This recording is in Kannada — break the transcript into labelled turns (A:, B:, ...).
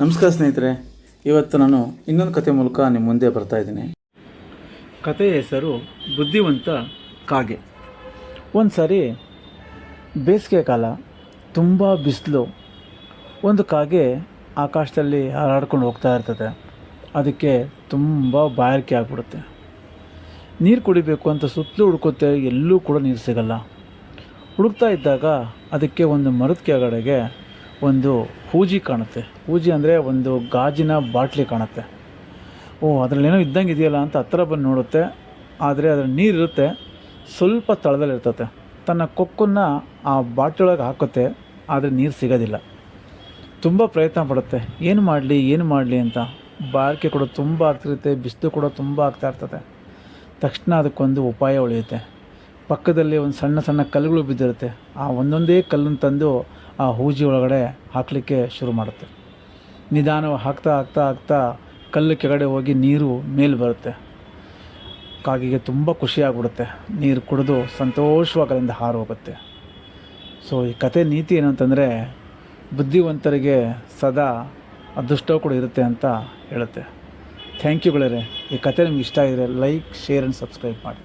A: ನಮಸ್ಕಾರ ಸ್ನೇಹಿತರೆ, ಇವತ್ತು ನಾನು ಇನ್ನೊಂದು ಕತೆ ಮೂಲಕ ನಿಮ್ಮ ಮುಂದೆ ಬರ್ತಾ ಇದ್ದೀನಿ. ಕಥೆಯ ಹೆಸರು ಬುದ್ಧಿವಂತ ಕಾಗೆ. ಒಂದು ಸಾರಿ ಬೇಸಿಗೆ ಕಾಲ, ತುಂಬ ಬಿಸಿಲು, ಒಂದು ಕಾಗೆ ಆಕಾಶದಲ್ಲಿ ಹಾರಾಡ್ಕೊಂಡು ಹೋಗ್ತಾ ಇರ್ತದೆ. ಅದಕ್ಕೆ ತುಂಬ ಬಾಯಾರಿಕೆ ಆಗ್ಬಿಡುತ್ತೆ. ನೀರು ಕುಡಿಬೇಕು ಅಂತ ಸುತ್ತಲೂ ಹುಡುಕುತ್ತೆ, ಎಲ್ಲೂ ಕೂಡ ನೀರು ಸಿಗಲ್ಲ. ಹುಡುಕ್ತಾ ಇದ್ದಾಗ ಅದಕ್ಕೆ ಒಂದು ಮರದ ಕೆಳಗಡೆಗೆ ಒಂದು ಹೂಜಿ ಕಾಣುತ್ತೆ. ಹೂಜಿ ಅಂದರೆ ಒಂದು ಗಾಜಿನ ಬಾಟ್ಲಿ ಕಾಣುತ್ತೆ. ಓ, ಅದರಲ್ಲೇನೋ ಇದ್ದಂಗೆ ಇದೆಯಲ್ಲ ಅಂತ ಹತ್ರ ಬಂದು ನೋಡುತ್ತೆ. ಆದರೆ ಅದರ ನೀರಿರುತ್ತೆ ಸ್ವಲ್ಪ ತಳದಲ್ಲಿರ್ತತೆ ತನ್ನ ಕೊಕ್ಕನ್ನು ಆ ಬಾಟ್ಲಿ ಒಳಗೆ ಹಾಕುತ್ತೆ. ಆದರೆ ನೀರು ಸಿಗೋದಿಲ್ಲ. ತುಂಬ ಪ್ರಯತ್ನ ಪಡುತ್ತೆ. ಏನು ಮಾಡಲಿ ಏನು ಮಾಡಲಿ ಅಂತ. ಬಾಳಿಕೆ ಕೂಡ ತುಂಬ ಆಗ್ತಿರುತ್ತೆ. ಬಿಸಿಲು ಕೂಡ ತುಂಬ ಆಗ್ತಾ ಇರ್ತದೆ ತಕ್ಷಣ ಅದಕ್ಕೊಂದು ಉಪಾಯ ಉಳಿಯುತ್ತೆ. ಪಕ್ಕದಲ್ಲಿ ಒಂದು ಸಣ್ಣ ಸಣ್ಣ ಕಲ್ಲುಗಳು ಬಿದ್ದಿರುತ್ತೆ. ಆ ಒಂದೊಂದೇ ಕಲ್ಲನ್ನು ತಂದು ಆ ಹೂಜಿ ಒಳಗಡೆ ಹಾಕಲಿಕ್ಕೆ ಶುರು ಮಾಡುತ್ತೆ. ನಿಧಾನವಾಗಿ ಹಾಕ್ತಾ ಹಾಕ್ತಾ ಹಾಕ್ತಾ ಕಲ್ಲು ಕೆಳಗಡೆ ಹೋಗಿ ನೀರು ಮೇಲೆ ಬರುತ್ತೆ. ಕಾಗಿಗೆ ತುಂಬ ಖುಷಿಯಾಗ್ಬಿಡುತ್ತೆ ನೀರು ಕುಡಿದು ಸಂತೋಷವಾಗಿ ಅಲ್ಲಿಂದ ಹಾರು ಸೊ ಈ ಕತೆ ನೀತಿ ಏನು ಅಂತಂದರೆ ಬುದ್ಧಿವಂತರಿಗೆ ಸದಾ ಅದೃಷ್ಟವೂ ಕೂಡ ಇರುತ್ತೆ ಅಂತ ಹೇಳುತ್ತೆ. ಥ್ಯಾಂಕ್ ಯು ಗೆಳೆಯರೆ ಈ ಕತೆ ನಿಮ್ಗೆ ಇಷ್ಟ ಆಗಿದ್ರೆ ಲೈಕ್ ಶೇರ್ ಆ್ಯಂಡ್ ಸಬ್ಸ್ಕ್ರೈಬ್ ಮಾಡಿ.